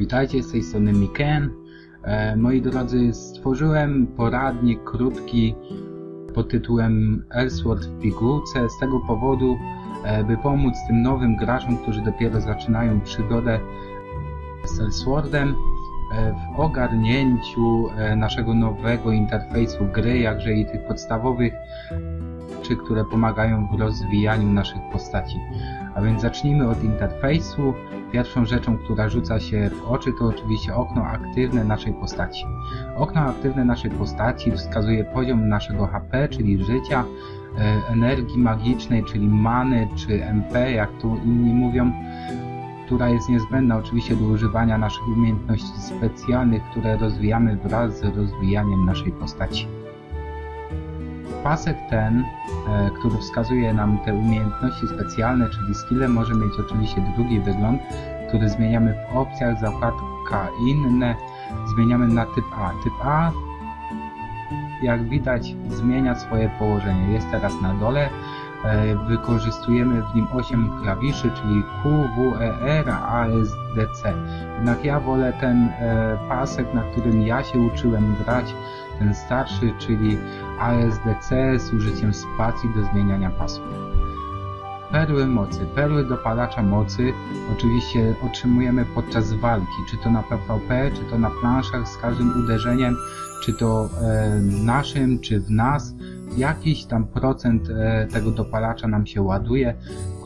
Witajcie, z tej strony Miken. E, moi drodzy, stworzyłem poradnik krótki pod tytułem Ellsworth w pigułce z tego powodu, e, by pomóc tym nowym graczom, którzy dopiero zaczynają przygodę z Ellsworthem e, w ogarnięciu naszego nowego interfejsu gry, jakże i tych podstawowych czy które pomagają w rozwijaniu naszych postaci. A więc zacznijmy od interfejsu. Pierwszą rzeczą, która rzuca się w oczy to oczywiście okno aktywne naszej postaci. Okno aktywne naszej postaci wskazuje poziom naszego HP, czyli życia, e, energii magicznej, czyli many, czy MP, jak tu inni mówią, która jest niezbędna oczywiście do używania naszych umiejętności specjalnych, które rozwijamy wraz z rozwijaniem naszej postaci. Pasek ten, e, który wskazuje nam te umiejętności specjalne, czyli skille, może mieć oczywiście drugi wygląd, który zmieniamy w opcjach, zakładka inne, zmieniamy na typ A. Typ A, jak widać, zmienia swoje położenie. Jest teraz na dole, wykorzystujemy w nim 8 klawiszy, czyli Q, W, E, R, A, S, D, C. Jednak ja wolę ten e, pasek, na którym ja się uczyłem grać, ten starszy, czyli ASDC z użyciem spacji do zmieniania pasów. Perły mocy. Perły dopalacza mocy oczywiście otrzymujemy podczas walki, czy to na PvP, czy to na planszach z każdym uderzeniem, czy to e, naszym, czy w nas. Jakiś tam procent e, tego dopalacza nam się ładuje,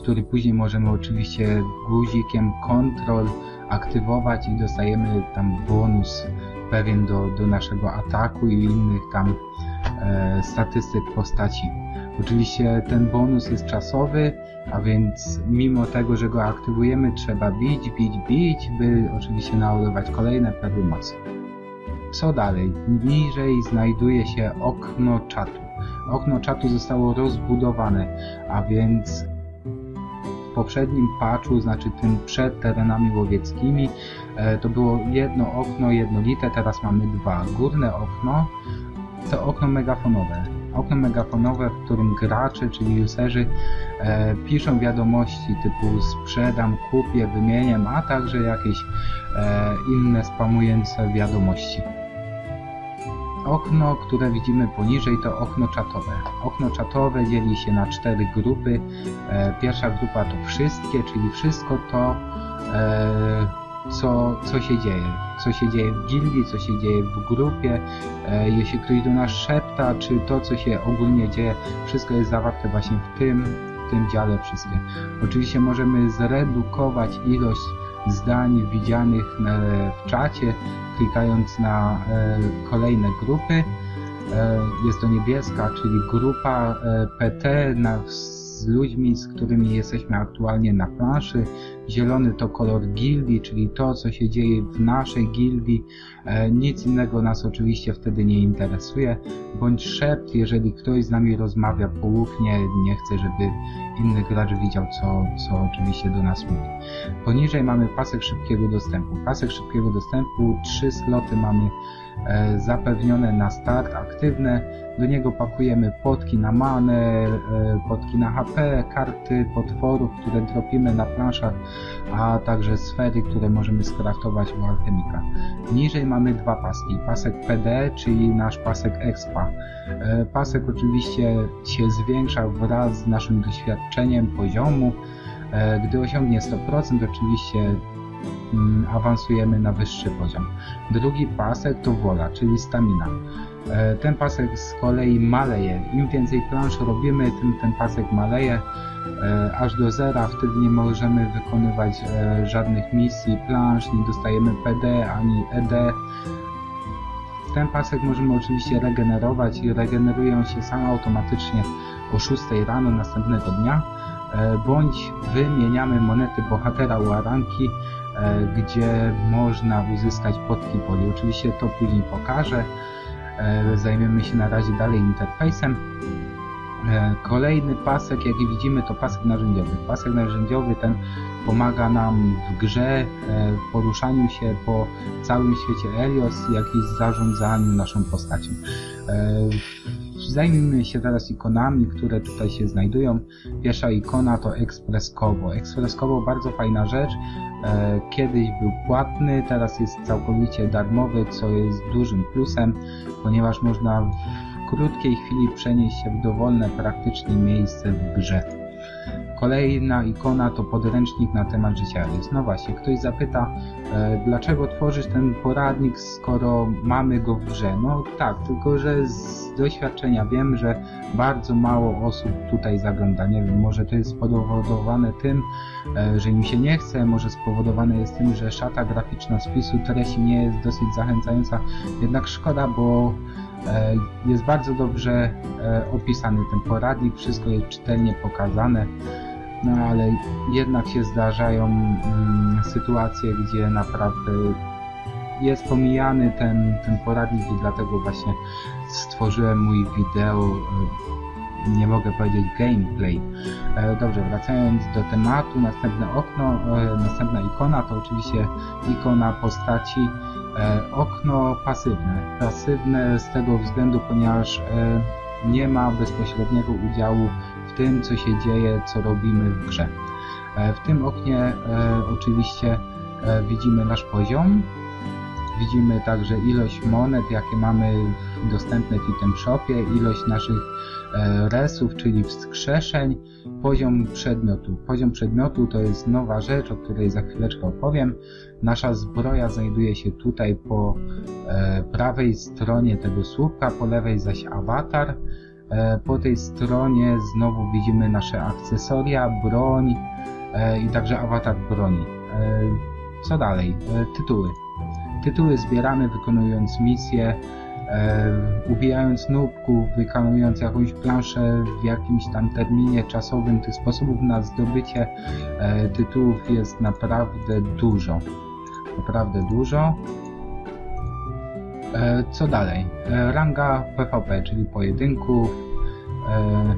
który później możemy oczywiście guzikiem Ctrl aktywować i dostajemy tam bonus pewien do, do naszego ataku i innych tam e, statystyk postaci. Oczywiście ten bonus jest czasowy, a więc mimo tego, że go aktywujemy, trzeba bić, bić, bić, by oczywiście naładować kolejne perły mocy. Co dalej? Niżej znajduje się okno czatu. Okno czatu zostało rozbudowane, a więc poprzednim patchu, znaczy tym przed terenami łowieckimi, e, to było jedno okno jednolite, teraz mamy dwa. Górne okno to okno megafonowe. Okno megafonowe, w którym gracze, czyli userzy e, piszą wiadomości typu sprzedam, kupię, wymienię, a także jakieś e, inne spamujące wiadomości. Okno, które widzimy poniżej to okno czatowe. Okno czatowe dzieli się na cztery grupy. E, pierwsza grupa to wszystkie, czyli wszystko to, e, co, co się dzieje. Co się dzieje w gildii, co się dzieje w grupie, e, jeśli ktoś do nas szepta, czy to, co się ogólnie dzieje, wszystko jest zawarte właśnie w tym, w tym dziale wszystkie. Oczywiście możemy zredukować ilość zdań widzianych w czacie, klikając na e, kolejne grupy. E, jest to niebieska, czyli grupa e, PT na, z ludźmi, z którymi jesteśmy aktualnie na planszy. Zielony to kolor gildii, czyli to, co się dzieje w naszej gildii. Nic innego nas oczywiście wtedy nie interesuje. Bądź szept, jeżeli ktoś z nami rozmawia poufnie, nie chce, żeby inny gracz widział, co, co oczywiście do nas mówi. Poniżej mamy pasek szybkiego dostępu. Pasek szybkiego dostępu, trzy sloty mamy e, zapewnione na start, aktywne. Do niego pakujemy potki na manę, e, potki na HP, karty potworów, które dropimy na planszach, a także sfery, które możemy skraftować u alchemika. Niżej mamy dwa paski. Pasek PD, czyli nasz pasek expa. E, pasek oczywiście się zwiększa wraz z naszym doświadczeniem poziomu. E, gdy osiągnie 100%, oczywiście awansujemy na wyższy poziom. Drugi pasek to wola, czyli stamina. E, ten pasek z kolei maleje. Im więcej plansz robimy, tym ten pasek maleje aż do zera. Wtedy nie możemy wykonywać żadnych misji, plansz, nie dostajemy PD ani ED ten pasek możemy oczywiście regenerować i regenerują się sam automatycznie o 6 rano następnego dnia, e, bądź wymieniamy monety bohatera u Aranki, e, gdzie można uzyskać podki poli. Oczywiście to później pokażę. E, zajmiemy się na razie dalej interfejsem. Kolejny pasek, jaki widzimy, to pasek narzędziowy. Pasek narzędziowy ten pomaga nam w grze, e, w poruszaniu się po całym świecie Elios, jak i zarządzaniu naszą postacią. E, zajmijmy się teraz ikonami, które tutaj się znajdują. Pierwsza ikona to. Express Kobo bardzo fajna rzecz. E, kiedyś był płatny, teraz jest całkowicie darmowy, co jest dużym plusem, ponieważ można w krótkiej chwili przenieść się w dowolne praktycznie miejsce w grze. Kolejna ikona to podręcznik na temat życia rys. No właśnie, ktoś zapyta, e, dlaczego tworzyć ten poradnik, skoro mamy go w grze? No tak, tylko że z doświadczenia wiem, że bardzo mało osób tutaj zagląda. Nie wiem, może to jest spowodowane tym, e, że im się nie chce, może spowodowane jest tym, że szata graficzna spisu treści nie jest dosyć zachęcająca. Jednak szkoda, bo e, jest bardzo dobrze e, opisany ten poradnik, wszystko jest czytelnie pokazane no ale jednak się zdarzają mm, sytuacje, gdzie naprawdę jest pomijany ten, ten poradnik i dlatego właśnie stworzyłem mój wideo, e, nie mogę powiedzieć gameplay. E, dobrze, wracając do tematu, następne okno, e, następna ikona to oczywiście ikona postaci okno pasywne. Pasywne z tego względu, ponieważ nie ma bezpośredniego udziału tym, co się dzieje, co robimy w grze. E, w tym oknie e, oczywiście e, widzimy nasz poziom, widzimy także ilość monet, jakie mamy dostępne w item shopie, ilość naszych resów, czyli wskrzeszeń, poziom przedmiotu. Poziom przedmiotu to jest nowa rzecz, o której za chwileczkę opowiem. Nasza zbroja znajduje się tutaj po prawej stronie tego słupka, po lewej zaś awatar. E, po tej stronie znowu widzimy nasze akcesoria, broń e, i także awatar broni. E, co dalej? Tytuły. Tytuły zbieramy wykonując misje, ubijając nubków, wykonując jakąś planszę w jakimś tam terminie czasowym. Tych sposobów na zdobycie tytułów jest naprawdę dużo. Naprawdę dużo. E, co dalej? E, ranga PvP, czyli pojedynków, e,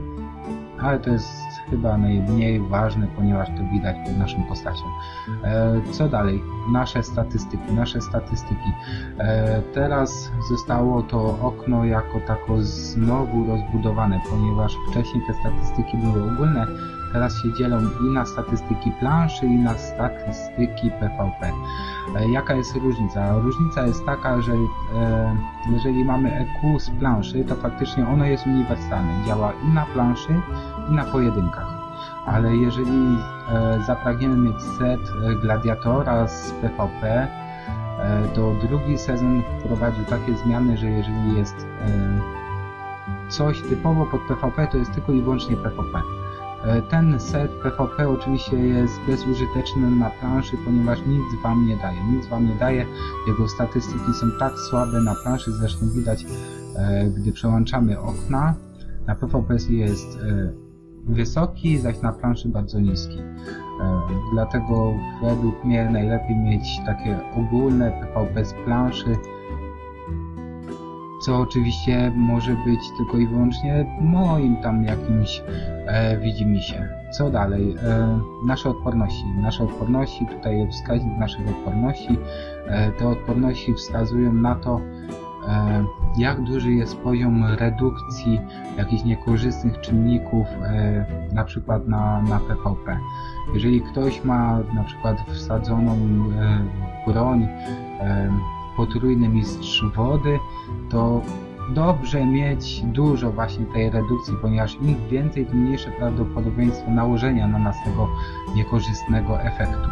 ale to jest chyba najmniej ważne, ponieważ to widać pod naszą postacią. Co dalej? Nasze statystyki. Nasze statystyki. Teraz zostało to okno jako tako znowu rozbudowane, ponieważ wcześniej te statystyki były ogólne, teraz się dzielą i na statystyki planszy, i na statystyki PvP. E, jaka jest różnica? Różnica jest taka, że e, jeżeli mamy EQ z planszy, to faktycznie ono jest uniwersalne. Działa i na planszy, i na pojedynkach. Ale jeżeli e, zapragniemy mieć set gladiatora z PvP, to drugi sezon wprowadził takie zmiany, że jeżeli jest coś typowo pod PvP, to jest tylko i wyłącznie PvP. E, ten set PvP oczywiście jest bezużyteczny na planszy, ponieważ nic wam nie daje. Nic wam nie daje. Jego statystyki są tak słabe na planszy, zresztą widać, e, gdy przełączamy okna. Na PvP jest e, wysoki, zaś na planszy bardzo niski. Dlatego według mnie najlepiej mieć takie ogólne PvP z planszy, co oczywiście może być tylko i wyłącznie moim tam jakimś e, widzimisię. Co dalej? E, nasze odporności. Nasze odporności, tutaj jest wskaźnik naszych odporności. E, te odporności wskazują na to, e, jak duży jest poziom redukcji jakichś niekorzystnych czynników, e, na przykład na, na PvP. Jeżeli ktoś ma na przykład wsadzoną e, broń, e, potrójny mistrz wody, to dobrze mieć dużo właśnie tej redukcji, ponieważ im więcej, tym mniejsze prawdopodobieństwo nałożenia na nas tego niekorzystnego efektu.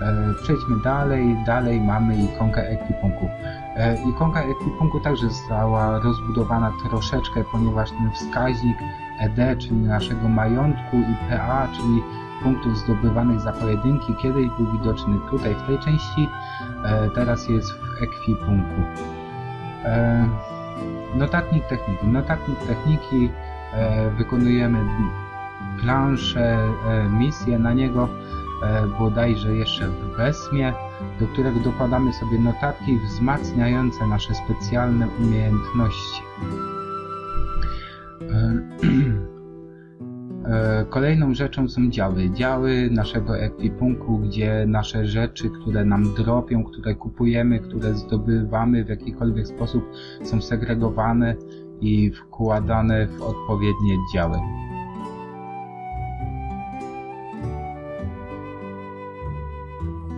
E, przejdźmy dalej, dalej mamy ikonkę ekwipunku. E, ikonka ekwipunku także została rozbudowana troszeczkę, ponieważ ten wskaźnik ED, czyli naszego majątku i PA, czyli punktów zdobywanych za pojedynki kiedyś był widoczny tutaj w tej części, e, teraz jest w ekwipunku. E, notatnik techniki. Notatnik techniki e, wykonujemy planszę, misję na niego bodajże jeszcze w Wesmie, do którego dokładamy sobie notatki wzmacniające nasze specjalne umiejętności. Kolejną rzeczą są działy. Działy naszego ekwipunku, gdzie nasze rzeczy, które nam dropią, które kupujemy, które zdobywamy w jakikolwiek sposób są segregowane i wkładane w odpowiednie działy.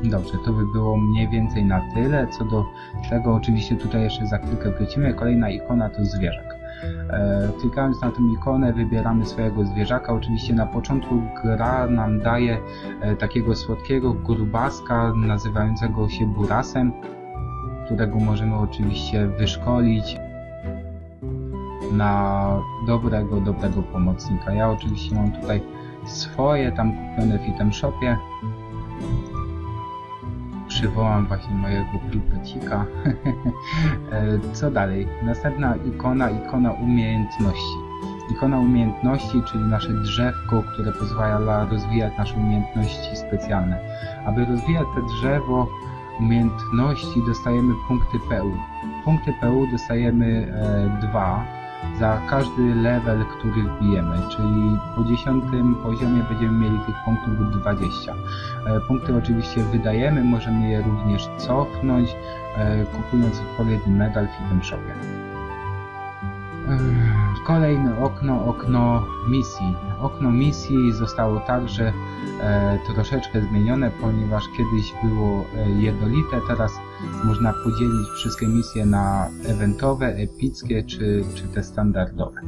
Dobrze, to by było mniej więcej na tyle. Co do tego, oczywiście tutaj jeszcze za chwilkę wrócimy. Kolejna ikona to zwierzak. E, klikając na tę ikonę wybieramy swojego zwierzaka. Oczywiście na początku gra nam daje e, takiego słodkiego grubaska nazywającego się Burasem, którego możemy oczywiście wyszkolić na dobrego, dobrego pomocnika. Ja oczywiście mam tutaj swoje tam kupione w item shopie przywołam właśnie mojego pulpecika. E, co dalej? Następna ikona, ikona umiejętności. Ikona umiejętności, czyli nasze drzewko, które pozwala rozwijać nasze umiejętności specjalne. Aby rozwijać te drzewo umiejętności dostajemy punkty PU. Punkty PU dostajemy e, dwa za każdy level, który wbijemy, czyli po 10 poziomie będziemy mieli tych punktów 20. E, punkty oczywiście wydajemy, możemy je również cofnąć, e, kupując odpowiedni medal w item shopie. E, kolejne okno, okno misji. Okno misji zostało także troszeczkę zmienione, ponieważ kiedyś było jednolite, teraz można podzielić wszystkie misje na eventowe, epickie czy, czy te standardowe.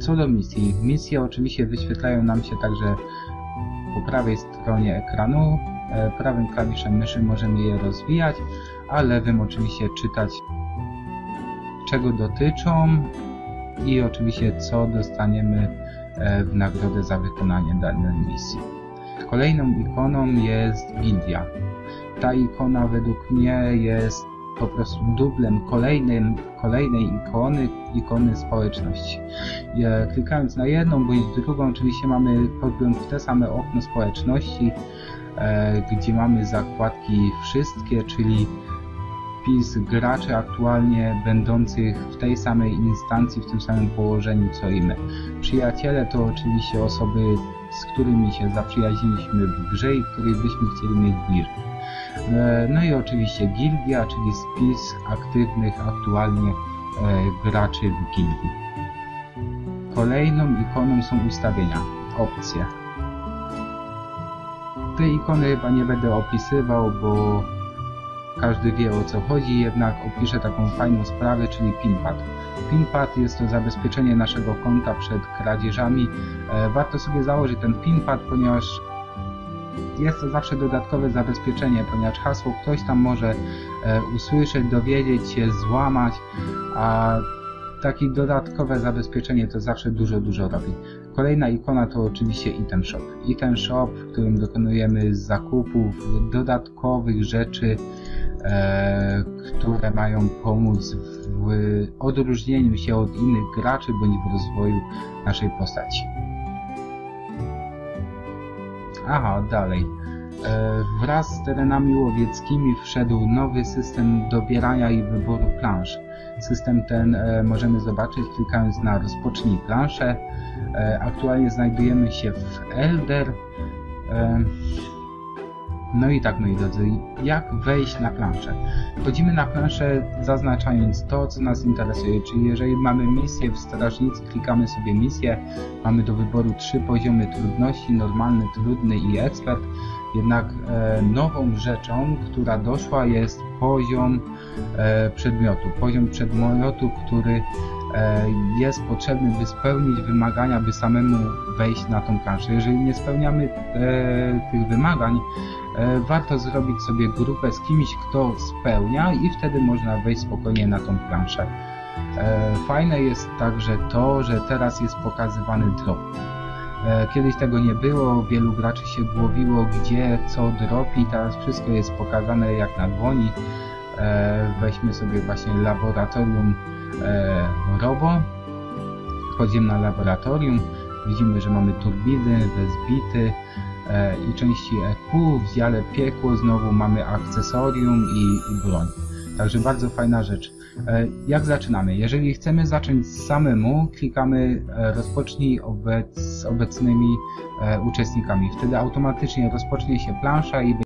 Co do misji, misje oczywiście wyświetlają nam się także po prawej stronie ekranu. E, prawym klawiszem myszy możemy je rozwijać, a lewym oczywiście czytać czego dotyczą i oczywiście co dostaniemy e, w nagrodę za wykonanie danej misji. Kolejną ikoną jest gildia. Ta ikona według mnie jest po prostu dublem kolejnym, kolejnej ikony, ikony społeczności. Klikając na jedną bądź drugą, oczywiście mamy podgląd w te same okno społeczności, e, gdzie mamy zakładki wszystkie, czyli wpis graczy aktualnie będących w tej samej instancji, w tym samym położeniu co i my. Przyjaciele to oczywiście osoby, z którymi się zaprzyjaźniliśmy w grze i których byśmy chcieli mieć bliżej. E, no i oczywiście gildia, czyli spis aktywnych aktualnie e, graczy w gildii. Kolejną ikoną są ustawienia, opcje. Tej ikony chyba nie będę opisywał, bo każdy wie o co chodzi, jednak opiszę taką fajną sprawę, czyli pinpad. Pinpad jest to zabezpieczenie naszego konta przed kradzieżami. E, warto sobie założyć ten pinpad, ponieważ jest to zawsze dodatkowe zabezpieczenie, ponieważ hasło ktoś tam może e, usłyszeć, dowiedzieć się, złamać, a takie dodatkowe zabezpieczenie to zawsze dużo, dużo robi. Kolejna ikona to oczywiście item shop. Item shop, w którym dokonujemy zakupów dodatkowych rzeczy, e, które mają pomóc w odróżnieniu się od innych graczy bądź w rozwoju naszej postaci. Aha, dalej. E, wraz z terenami łowieckimi wszedł nowy system dobierania i wyboru plansz. System ten e, możemy zobaczyć klikając na rozpocznij planszę. E, aktualnie znajdujemy się w Elder. No i tak, moi drodzy, jak wejść na planszę? Wchodzimy na planszę zaznaczając to, co nas interesuje, czyli jeżeli mamy misję w strażnicy, klikamy sobie misję, mamy do wyboru trzy poziomy trudności, normalny, trudny i ekspert, jednak e, nową rzeczą, która doszła jest poziom e, przedmiotu, poziom przedmiotu, który jest potrzebny, by spełnić wymagania, by samemu wejść na tą planszę. Jeżeli nie spełniamy e, tych wymagań, E, warto zrobić sobie grupę z kimś, kto spełnia i wtedy można wejść spokojnie na tą planszę. E, fajne jest także to, że teraz jest pokazywany drop. E, kiedyś tego nie było, wielu graczy się głowiło, gdzie co dropi, teraz wszystko jest pokazane jak na dłoni. Weźmy sobie właśnie laboratorium Robo. Wchodzimy na laboratorium, widzimy, że mamy turbiny, wezbity, E, i części EQ, w dziale piekło znowu mamy akcesorium i, i broń. Także bardzo fajna rzecz. E, jak zaczynamy? Jeżeli chcemy zacząć samemu, klikamy e, rozpocznij obec, z obecnymi uczestnikami. Wtedy automatycznie rozpocznie się plansza i